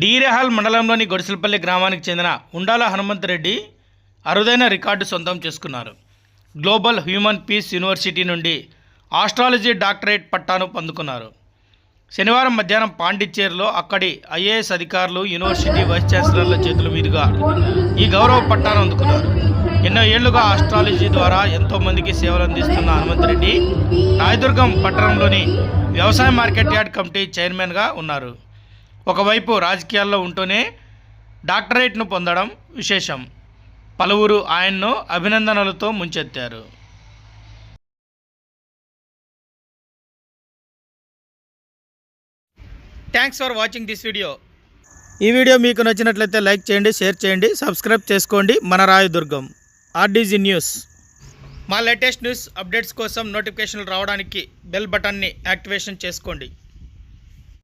డీరేహాల్ మండలంలోని గొడిసెలపల్లి గ్రామానికి చెందిన ఉండాల హనుమంతరెడ్డి అరుదైన రికార్డు సొంతం చేసుకున్నారు. గ్లోబల్ హ్యూమన్ పీస్ యూనివర్సిటీ నుండి ఆస్ట్రాలజీ డాక్టరేట్ పట్టాను పొందుకున్నారు. శనివారం మధ్యాహ్నం పాండిచ్చేరిలో అక్కడి ఐఏఎస్ అధికారులు యూనివర్సిటీ వైస్ ఛాన్సలర్ల చేతుల మీదుగా ఈ గౌరవ పట్టాను అందుకున్నారు. ఎన్నో ఏళ్ళుగా ఆస్ట్రాలజీ ద్వారా ఎంతోమందికి సేవలు అందిస్తున్న హనుమంతరెడ్డి రాయదుర్గం పట్టణంలోని వ్యవసాయ మార్కెట్ యార్డ్ కమిటీ చైర్మన్గా ఉన్నారు. ఒకవైపు రాజకీయాల్లో ఉంటూనే డాక్టరేట్ను పొందడం విశేషం. పలువురు ఆయన్ను అభినందనలతో ముంచెత్తారు. Thanks for watching this video ఈ వీడియో మీకు నచ్చినట్లయితే లైక్ చేయండి షేర్ చేయండి సబ్స్క్రైబ్ చేసుకోండి. మన రాయదుర్గం ఆర్డీజీ న్యూస్. మా లేటెస్ట్ న్యూస్ అప్డేట్స్ కోసం నోటిఫికేషన్లు రావడానికి బెల్ బటన్ని యాక్టివేషన్ చేసుకోండి.